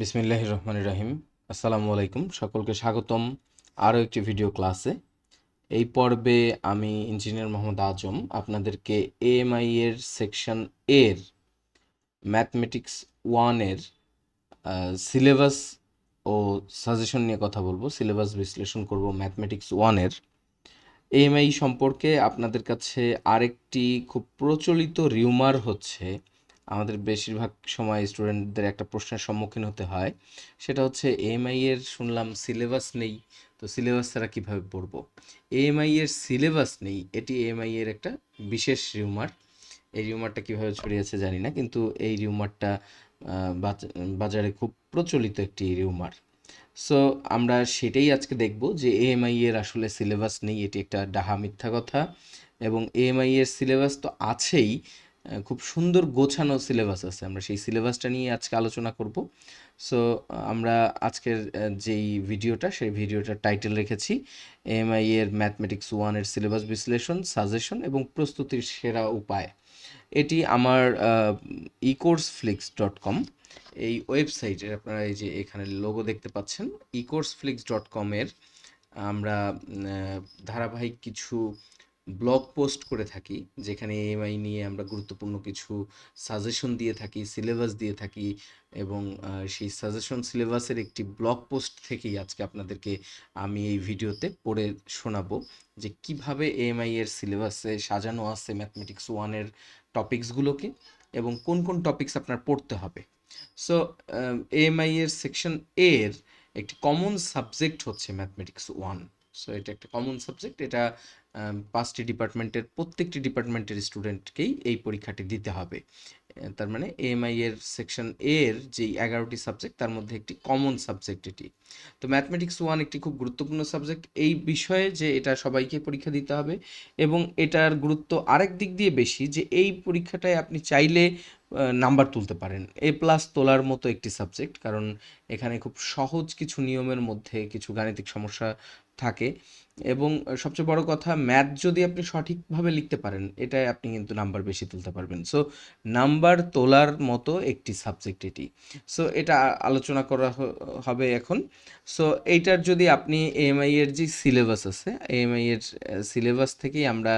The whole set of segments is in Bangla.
বিসমিল্লাহ রহমান রাহিম আসসালামু আলাইকুম। সকলকে স্বাগতম আরও একটি ভিডিও ক্লাসে। এই পর্বে আমি ইঞ্জিনিয়ার মোহাম্মদ আজম আপনাদেরকে এএমআই এর সেকশন এর ম্যাথমেটিক্স ওয়ানের সিলেবাস ও সাজেশন নিয়ে কথা বলব, সিলেবাস বিশ্লেষণ করব ম্যাথমেটিক্স ওয়ানের এএমআই সম্পর্কে আপনাদের কাছে আরেকটি খুব প্রচলিত রিউমার হচ্ছে আমাদের বেশিরভাগ সময় স্টুডেন্টদের একটা প্রশ্নের সম্মুখীন হতে হয়। সেটা হচ্ছে এএমআই এর শুনলাম সিলেবাস নেই, তো সিলেবাস ছাড়া কীভাবে পড়ব? এএমআই এর সিলেবাস নেই, এটি এএমআই এর একটা বিশেষ রিউমার এই রিউমারটা কীভাবে ছড়িয়েছে জানি না, কিন্তু এই রিউমারটা বাজারে খুব প্রচলিত একটি রিউমার সো আমরা সেটাই আজকে দেখব যে এএমআই এর আসলে সিলেবাস নেই, এটি একটা ডাহা মিথ্যা কথা। এবং এএমআই এর সিলেবাস তো আছেই খুব সুন্দর গোছানো সিলেবাস আছে। আমরা সেই সিলেবাসটা নিয়ে আজকে আলোচনা করব। সো আমরা আজকের যেই ভিডিওটা, সেই ভিডিওটার টাইটেল রেখেছি এএমআই এর ম্যাথমেটিক্স ওয়ানের সিলেবাস বিশ্লেষণ সাজেশন এবং প্রস্তুতির সেরা উপায়। এটি আমার ইকোর্স ফ্লিক্স ডট কম এই ওয়েবসাইটের আপনারা এই যে এখানে লোগো দেখতে পাচ্ছেন ইকোর্স ফ্লিক্স ডট কমের আমরা ধারাবাহিক কিছু ব্লগ পোস্ট করে থাকি, যেখানে এএমআই নিয়ে আমরা গুরুত্বপূর্ণ কিছু সাজেশন দিয়ে থাকি সিলেবাস দিয়ে থাকি এবং সেই সাজেশন সিলেবাসের একটি ব্লগ পোস্ট থেকেই আজকে আপনাদেরকে আমি এই ভিডিওতে পড়ে শোনাবো যে কীভাবে এএমআই এর সিলেবাসে সাজানো আছে ম্যাথমেটিক্স ওয়ানের টপিকসগুলোকে এবং কোন কোন টপিকস আপনার পড়তে হবে। সো এএমআই এর সেকশন এর একটি কমন সাবজেক্ট হচ্ছে ম্যাথমেটিক্স ওয়ান সো এটা একটা কমন সাবজেক্ট এটা পাঁচটি ডিপার্টমেন্টের, প্রত্যেকটি ডিপার্টমেন্টের স্টুডেন্টকেই এই পরীক্ষাটি দিতে হবে। তার মানে এএমআই এর সেকশন এর যেই এগারোটি সাবজেক্ট তার মধ্যে একটি কমন সাবজেক্ট এটি। তো ম্যাথমেটিক্স ওয়ান একটি খুব গুরুত্বপূর্ণ সাবজেক্ট এই বিষয়ে যে এটা সবাইকে পরীক্ষা দিতে হবে এবং এটার গুরুত্ব আরেক দিক দিয়ে বেশি যে এই পরীক্ষাটায় আপনি চাইলে নাম্বার তুলতে পারেন। এ প্লাস তোলার মতো একটি সাবজেক্ট কারণ এখানে খুব সহজ কিছু নিয়মের মধ্যে কিছু গাণিতিক সমস্যা থাকে। এবং সবচেয়ে বড় কথা ম্যাথ যদি আপনি সঠিকভাবে লিখতে পারেন, এটাই আপনি কিন্তু নাম্বার বেশি তুলতে পারবেন। সো নাম্বার তোলার মতো একটি সাবজেক্ট এটি। সো এটা আলোচনা করা হবে এখন। সো এইটার যদি আপনি এএমআই এর যে সিলেবাস আছে এএমআই এর সিলেবাস থেকেই আমরা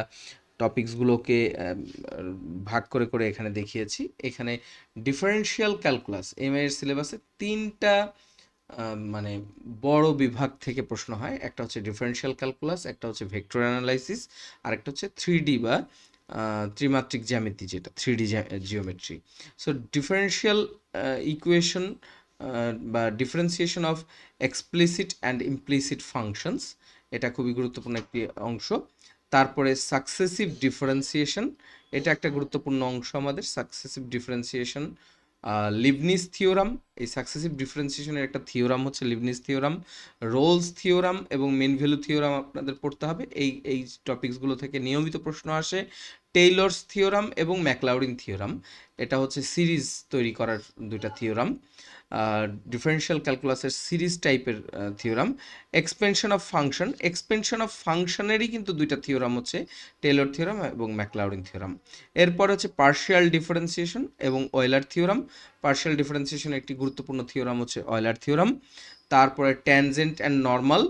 টপিকসগুলোকে ভাগ করে করে এখানে দেখিয়েছি। এখানে ডিফারেন্সিয়াল ক্যালকুলাস এমআই এর সিলেবাসে তিনটা মানে বড় বিভাগ থেকে প্রশ্ন হয়। একটা হচ্ছে ডিফারেনশিয়াল ক্যালকুলাস একটা হচ্ছে ভেক্টর অ্যানালাইসিস আর একটা হচ্ছে থ্রি বা ত্রিমাত্রিক জ্যামিতি যেটা three D geometry so differential equation বা differentiation of explicit and implicit functions এটা খুবই গুরুত্বপূর্ণ একটি অংশ। তারপরে সাকসেসিভ ডিফারেন্সিয়েশন এটা একটা গুরুত্বপূর্ণ অংশ আমাদের। সাকসেসিভ ডিফারেন্সিয়েশন লিবনিস থিওরাম এই সাকসেসিভ ডিফারেন্সিয়েশনের একটা থিওরাম হচ্ছে লিভনিস থিওরাম রোলস থিওরাম এবং মেন ভ্যালু থিওরাম আপনাদের পড়তে হবে। এই এই টপিকসগুলো থেকে নিয়মিত প্রশ্ন আসে। টেইলরস থিওরাম এবং ম্যাকলাউরিন থিওরাম এটা হচ্ছে সিরিজ তৈরি করার দুইটা থিওরাম ডিফারেনশিয়াল ক্যালকুলাসের সিরিজ টাইপের theorem expansion of function expansion of ফাংশনেরই কিন্তু দুইটা থিওরাম হচ্ছে টেলর থিওরাম এবং ম্যাকলাউরিন থিওরাম এরপর হচ্ছে পার্শিয়াল ডিফারেন্সিয়েশন এবং অয়েলার থিওরাম পার্শিয়াল ডিফারেন্সিয়েশন একটি গুরুত্বপূর্ণ থিওরাম হচ্ছে অয়েলার থিওরাম তারপরে ট্যানজেন্ট অ্যান্ড নর্মাল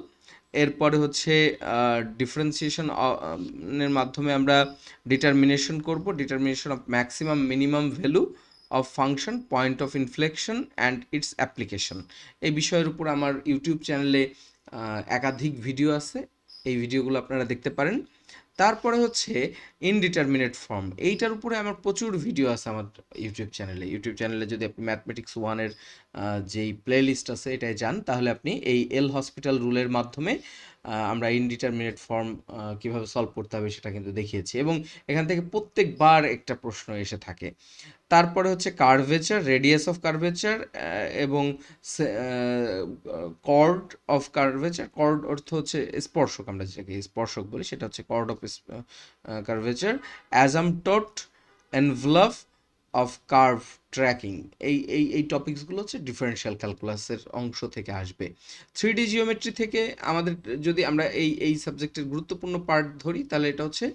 এরপরে হচ্ছে ডিফারেন্সিয়েশন এর মাধ্যমে আমরা ডিটারমিনেশন করব। Determination of maximum minimum value of function point of inflection and its application এই বিষয়ের উপর আমার ইউটিউব চ্যানেলে একাধিক ভিডিও আছে। এই ভিডিওগুলো আপনারা দেখতে পারেন। তারপরে হচ্ছে ইনডিটারমিনেট ফর্ম এইটার উপরে আমার প্রচুর ভিডিও আছে আমার ইউটিউব চ্যানেলে। ইউটিউব চ্যানেলে যদি আপনি ম্যাথমেটিক্স ওয়ানের যেই প্লে লিস্ট আছে এটায় যান, তাহলে আপনি এই এল হসপিটাল রুলের মাধ্যমে আমরা ইনডিটারমিনেট ফর্ম কীভাবে সলভ করতে হবে সেটা কিন্তু দেখিয়েছি। এবং এখান থেকে প্রত্যেকবার একটা প্রশ্ন এসে থাকে। তারপরে হচ্ছে কার্ভেচার রেডিয়াস অফ কার্ভেচার এবং কর্ড অফ কার্ভেচার কর্ড অর্থ হচ্ছে স্পর্শক, আমরা যেটাকে স্পর্শক বলি, সেটা হচ্ছে chord of curvature asymptote envelope of curve tracing এই এই এই টপিকসগুলো হচ্ছে ডিফারেনশিয়াল ক্যালকুলাসের অংশ থেকে আসবে। থ্রি ডি জিওমেট্রি থেকে আমাদের যদি আমরা এই এই সাবজেক্টের গুরুত্বপূর্ণ পার্ট ধরি, তাহলে এটা হচ্ছে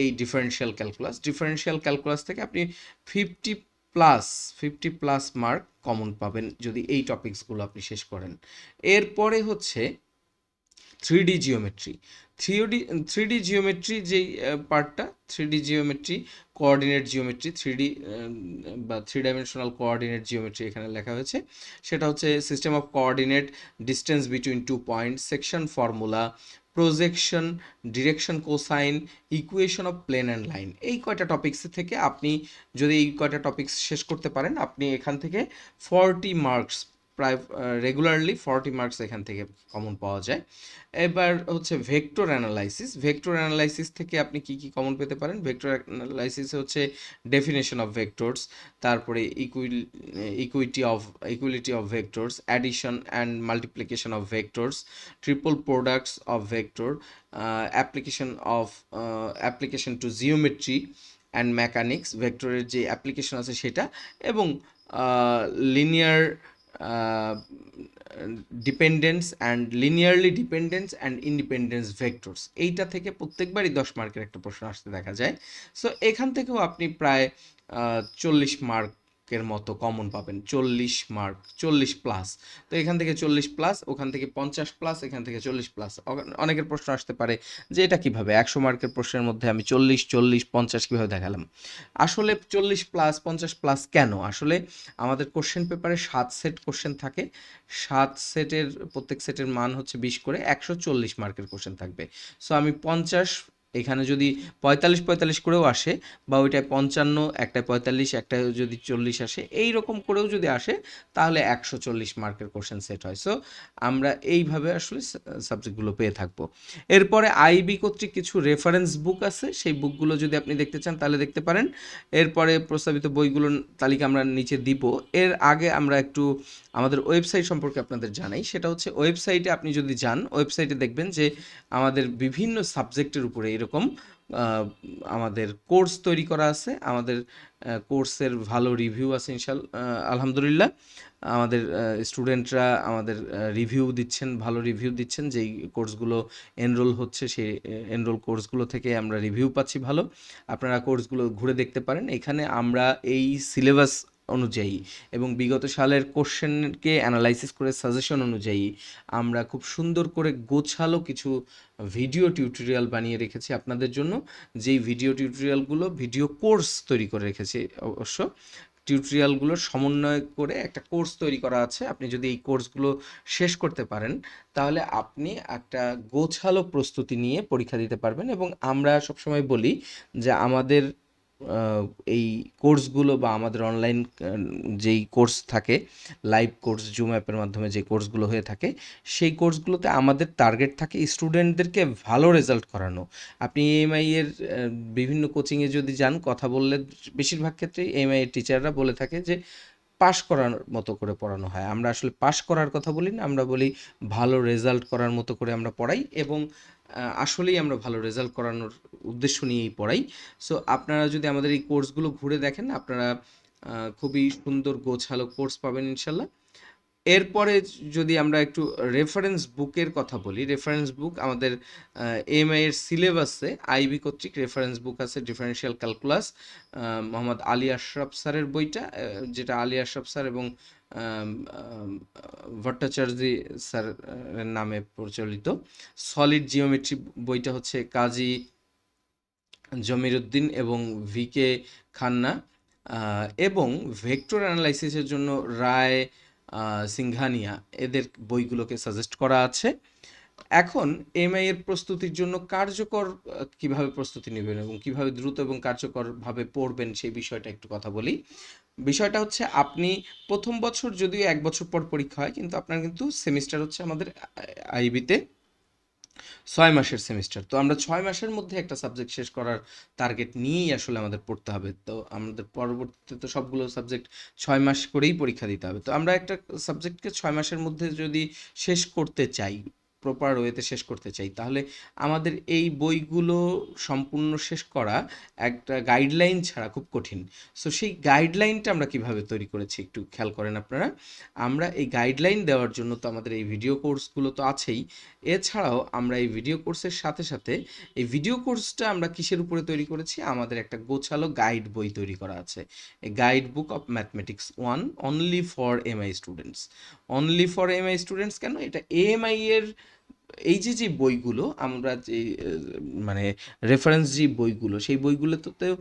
এই ডিফারেনশিয়াল ক্যালকুলাস ডিফারেনশিয়াল ক্যালকুলাস থেকে আপনি fifty plus fifty plus mark common পাবেন যদি এই টপিকসগুলো আপনি শেষ করেন। এরপরে হচ্ছে three D geometry three D three D geometry যেই পার্টটা three D geometry coordinate geometry three D বা থ্রি ডাইমেনশনাল কোঅর্ডিনেট জিওমেট্রি এখানে লেখা হয়েছে। সেটা হচ্ছে system of coordinate distance between two point section formula projection direction cosine equation of plane and line এই কয়টা টপিক্স থেকে আপনি যদি এই কয়টা টপিক্স শেষ করতে পারেন, আপনি এখান থেকে ফর্টি মার্কস প্রায় রেগুলারলি ফর্টি মার্কস এখান থেকে কমন পাওয়া যায়। এবার হচ্ছে ভেক্টর অ্যানালাইসিস ভেক্টর অ্যানালাইসিস থেকে আপনি কি কি কমন পেতে পারেন? ভেক্টর অ্যানালাইসিসে হচ্ছে ডেফিনেশন অফ ভেক্টরস তারপরে equal equity of equality of vectors addition and multiplication of vectors triple products of vector application of application to geometry and mechanics ভেক্টরের যে অ্যাপ্লিকেশন আছে সেটা এবং linear dependence and linearly dependence and independence vectors এইটা থেকে প্রত্যেকবারই দশ মার্কের একটা প্রশ্ন আসতে দেখা যায়। সো এখান থেকেও আপনি প্রায় চল্লিশ মার্কের মতো কমন পাবেন। চল্লিশ মার্ক, চল্লিশ প্লাস তো এখান থেকে চল্লিশ প্লাস ওখান থেকে পঞ্চাশ প্লাস এখান থেকে চল্লিশ প্লাস অনেকের প্রশ্ন আসতে পারে যে এটা কীভাবে? একশো মার্কের প্রশ্নের মধ্যে আমি চল্লিশ চল্লিশ, পঞ্চাশ কীভাবে দেখালাম? আসলে চল্লিশ প্লাস পঞ্চাশ প্লাস কেন? আসলে আমাদের কোশ্চেন পেপারে সাত সেট কোশ্চেন থাকে। সাত সেটের প্রত্যেক সেটের মান হচ্ছে বিশ করে। একশো চল্লিশ মার্কের কোশ্চেন থাকবে। সো আমি পঞ্চাশ এখানে যদি পঁয়তাল্লিশ পঁয়তাল্লিশ করেও আসে বা ওইটায় পঞ্চান্ন, একটায় পঁয়তাল্লিশ একটা যদি চল্লিশ আসে এই রকম করেও যদি আসে, তাহলে একশো চল্লিশ মার্কের কোশ্চেন সেট হয়। সো আমরা এইভাবে আসলে সাবজেক্টগুলো পেয়ে থাকব। এরপরে আইবি কর্তৃক কিছু রেফারেন্স বুক আছে। সেই বুকগুলো যদি আপনি দেখতে চান, তাহলে দেখতে পারেন। এরপরে প্রস্তাবিত বইগুলোর তালিকা আমরা নিচে দিব। এর আগে আমরা একটু আমাদের ওয়েবসাইট সম্পর্কে আপনাদের জানাই। সেটা হচ্ছে ওয়েবসাইটে আপনি যদি যান, ওয়েবসাইটে দেখবেন যে আমাদের বিভিন্ন সাবজেক্টের উপরে এরকম আমাদের কোর্স তৈরি করা আছে। আমাদের কোর্সের ভালো রিভিউ আছে ইনশাল আলহামদুলিল্লাহ। আমাদের স্টুডেন্টরা আমাদের রিভিউ দিচ্ছেন, ভালো রিভিউ দিচ্ছেন। যেই কোর্সগুলো এনরোল হচ্ছে সেই এনরোল কোর্সগুলো থেকে আমরা রিভিউ পাচ্ছি ভালো। আপনারা কোর্সগুলো ঘুরে দেখতে পারেন। এখানে আমরা এই সিলেবাস অনুযায়ী এবং বিগত সালের কোশ্চেনকে অ্যানালাইসিস করে সাজেশন অনুযায়ী আমরা খুব সুন্দর করে গোছালো কিছু ভিডিও টিউটোরিয়াল বানিয়ে রেখেছি আপনাদের জন্য। যেই ভিডিও টিউটোরিয়ালগুলো ভিডিও কোর্স তৈরি করে রেখেছি অবশ্য। টিউটোরিয়ালগুলো সমন্বয় করে একটা কোর্স তৈরি করা আছে। আপনি যদি এই কোর্সগুলো শেষ করতে পারেন, তাহলে আপনি একটা গোছালো প্রস্তুতি নিয়ে পরীক্ষা দিতে পারবেন এবং আমরা সবসময় বলি যে আমাদের এই কোর্সগুলো বা আমাদের অনলাইন যেই কোর্স থাকে লাইভ কোর্স জুম অ্যাপের মাধ্যমে যে কোর্সগুলো হয়ে থাকে, সেই কোর্সগুলোতে আমাদের টার্গেট থাকে স্টুডেন্টদেরকে ভালো রেজাল্ট করানো। আপনি এমআই এর বিভিন্ন কোচিংয়ে যদি যান, কথা বললে বেশিরভাগ ক্ষেত্রেই এমআই এর টিচাররা বলে থাকে যে, পাশ করার মতো করে পড়ানো হয়। আমরা আসলে পাশ করার কথা বলি না, আমরা বলি ভালো রেজাল্ট করার মতো করে আমরা পড়াই এবং আসলেই আমরা ভালো রেজাল্ট করানোর উদ্দেশ্য নিয়েই পড়াই। সো আপনারা যদি আমাদের এই কোর্সগুলো ঘুরে দেখেন, আপনারা খুবই সুন্দর গোছালো কোর্স পাবেন ইনশাল্লাহ। এরপরে যদি আমরা একটু রেফারেন্স বুকের কথা বলি রেফারেন্স বুক আমাদের এমআই এর সিলেবাসে আইবি কর্তৃক রেফারেন্স বুক আছে ডিফারেন্সিয়াল ক্যালকুলাস মোহাম্মদ আলী আশরাফ স্যারের বইটা যেটা আলী আশরাফ স্যার এবং ভট্টাচার্য স্যারের নামে প্রচলিত। সলিড জিওমেট্রি বইটা হচ্ছে কাজী জমিরুদ্দিন এবং ভি কে খান্না এবং ভেক্টর অ্যানালাইসিসের জন্য রায় সিংঘানিয়া, এদের বইগুলোকে সাজেস্ট করা আছে। এখন এমআই এর প্রস্তুতির জন্য কার্যকর কীভাবে প্রস্তুতি নেবেন এবং কীভাবে দ্রুত এবং কার্যকরভাবে পড়বেন সেই বিষয়টা একটু কথা বলি। বিষয়টা হচ্ছে আপনি প্রথম বছর যদিও এক বছর পর পরীক্ষা হয়, কিন্তু আপনার কিন্তু সেমিস্টার হচ্ছে আমাদের আইবিতে ছয় মাসের সেমিস্টার। তো আমরা ছয় মাসের মধ্যে একটা সাবজেক্ট শেষ করার টার্গেট নিয়েই আসলে আমাদের পড়তে হবে। তো আমাদের পরবর্তীতে তো সবগুলো সাবজেক্ট ছয় মাস করেই পরীক্ষা দিতে হবে। তো আমরা একটা সাবজেক্টকে ছয় মাসের মধ্যে যদি শেষ করতে চাই প্রপার ওয়েতে শেষ করতে চাই। তাহলে আমাদের এই বইগুলো সম্পূর্ণ শেষ করা একটা গাইডলাইন ছাড়া খুব কঠিন। সো সেই গাইডলাইনটা আমরা কীভাবে তৈরি করেছি একটু খেয়াল করেন আপনারা। আমরা এই গাইডলাইন দেওয়ার জন্য তো আমাদের এই ভিডিও কোর্সগুলো তো আছেই। এছাড়াও আমরা এই ভিডিও কোর্সের সাথে সাথে এই ভিডিও কোর্সটা আমরা কিসের উপরে তৈরি করেছি? আমাদের একটা গোছালো গাইড বই তৈরি করা আছে। এই guide book of mathematics one only for MI students only for MI students কেন? এটা এএমআই এর এই যে যে বইগুলো আমরা যে মানে রেফারেন্স যে বইগুলো, সেই বইগুলোতেও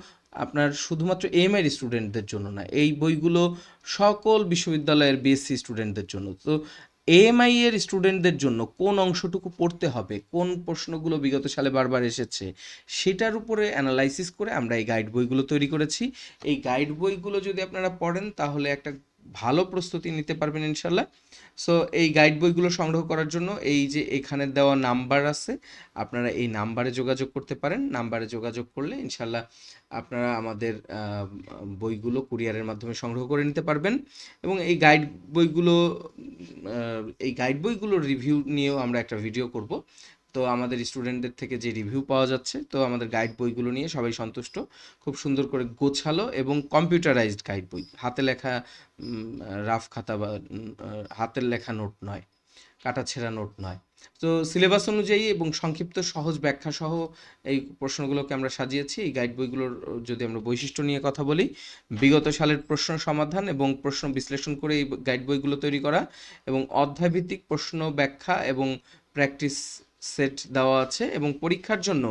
আপনার শুধুমাত্র এমআই স্টুডেন্টদের জন্য না, এই বইগুলো সকল বিশ্ববিদ্যালয়ের বিএসসি স্টুডেন্টদের জন্য। তো এএমআই এর স্টুডেন্টদের জন্য কোন অংশটুকু পড়তে হবে, কোন প্রশ্নগুলো বিগত সালে বারবার এসেছে, সেটার উপরে অ্যানালাইসিস করে আমরা এই গাইড বইগুলো তৈরি করেছি। এই গাইড বইগুলো যদি আপনারা পড়েন, তাহলে একটা ভালো প্রস্তুতি নিতে পারবেন ইনশাল্লাহ সো এই গাইড বইগুলো সংগ্রহ করার জন্য এই যে এখানে দেওয়া নাম্বার আছে, আপনারা এই নাম্বারে যোগাযোগ করতে পারেন। নাম্বারে যোগাযোগ করলে ইনশাল্লাহ আপনারা আমাদের বইগুলো কুরিয়ারের মাধ্যমে সংগ্রহ করে নিতে পারবেন। এবং এই গাইড বইগুলো এই গাইড বইগুলোর রিভিউ নিয়েও আমরা একটা ভিডিও করব। তো আমাদের স্টুডেন্টদের থেকে যে রিভিউ পাওয়া যাচ্ছে, তো আমাদের গাইড বইগুলো নিয়ে সবাই সন্তুষ্ট। খুব সুন্দর করে গোছালো এবং কম্পিউটারাইজড গাইড বই। হাতে লেখা রাফ খাতা বা হাতের লেখা নোট নয় কাটা ছেঁড়া নোট নয়। তো সিলেবাস অনুযায়ী এবং সংক্ষিপ্ত, সহজ ব্যাখ্যা সহ এই প্রশ্নগুলোকে আমরা সাজিয়েছি। এই গাইড বইগুলোর, যদি আমরা বৈশিষ্ট্য নিয়ে কথা বলি, বিগত সালের প্রশ্ন সমাধান এবং প্রশ্ন বিশ্লেষণ করে এই গাইড বইগুলো তৈরি করা এবং অধ্যায়ভিত্তিক প্রশ্ন ব্যাখ্যা এবং প্র্যাকটিস সেট দেওয়া আছে এবং পরীক্ষার জন্য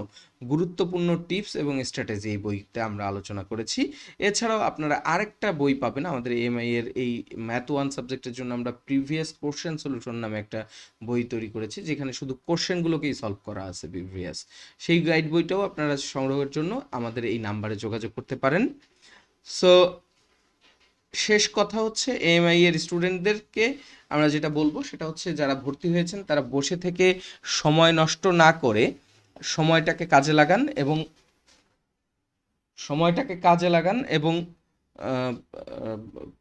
গুরুত্বপূর্ণ টিপস এবং স্ট্র্যাটেজি এই বইতে আমরা আলোচনা করেছি। এছাড়াও আপনারা আরেকটা বই পাবেন, আমাদের এমআই এর এই ম্যাথ ওয়ান সাবজেক্টের জন্য আমরা প্রিভিয়াস কোশ্চেন সলিউশন নামে একটা বই তৈরি করেছি, যেখানে শুধু কোশ্চেনগুলোকেই সলভ করা আছে প্রিভিয়াস সেই গাইড বইটাও আপনারা সংগ্রহের জন্য আমাদের এই নাম্বারে যোগাযোগ করতে পারেন। সো শেষ কথা হচ্ছে এএমআই এর স্টুডেন্টদেরকে আমরা যেটা বলব সেটা হচ্ছে যারা ভর্তি হয়েছেন, তারা বসে থেকে সময় নষ্ট না করে সময়টাকে কাজে লাগান এবং সময়টাকে কাজে লাগান এবং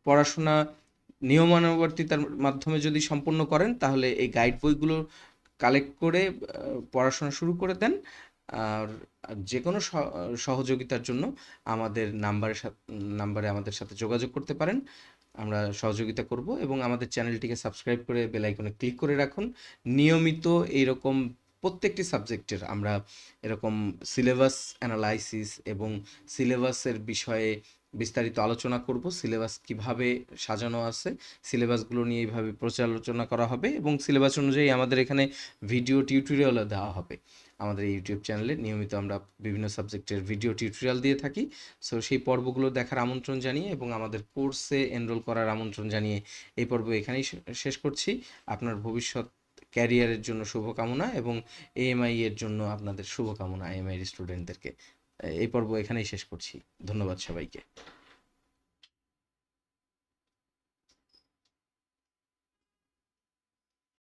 পড়াশোনা নিয়মানুবর্তিতার মাধ্যমে যদি সম্পূর্ণ করেন, তাহলে এই গাইড বইগুলো কালেক্ট করে পড়াশোনা শুরু করে দেন। আর যে কোনো সহযোগিতার জন্য আমাদের নাম্বারের সাথে নাম্বারে আমাদের সাথে যোগাযোগ করতে পারেন। আমরা সহযোগিতা করব এবং আমাদের চ্যানেলটিকে সাবস্ক্রাইব করে বেল আইকনে ক্লিক করে রাখুন। নিয়মিত এইরকম প্রত্যেকটি সাবজেক্টের আমরা এরকম সিলেবাস অ্যানালাইসিস এবং সিলেবাসের বিষয়ে বিস্তারিত আলোচনা করব, সিলেবাস কীভাবে সাজানো আছে, সিলেবাসগুলো নিয়ে এইভাবে পর্যালোচনা করা হবে এবং সিলেবাস অনুযায়ী আমাদের এখানে ভিডিও টিউটোরিয়ালও দেওয়া হবে। আমাদের ইউটিউব চ্যানেলে নিয়মিত আমরা বিভিন্ন সাবজেক্টের ভিডিও টিউটোরিয়াল দিয়ে থাকি। সো সেই পর্বগুলো দেখার আমন্ত্রণ জানিয়ে এবং আমাদের কোর্সে এনরোল করার আমন্ত্রণ জানিয়ে এই পর্ব এখানেই শেষ করছি। আপনার ভবিষ্যৎ ক্যারিয়ারের জন্য শুভকামনা এবং এএমআই এর জন্য আপনাদের শুভকামনা এএমআই স্টুডেন্টদেরকে এই পর্ব এখানেই শেষ করছি। ধন্যবাদ সবাইকে।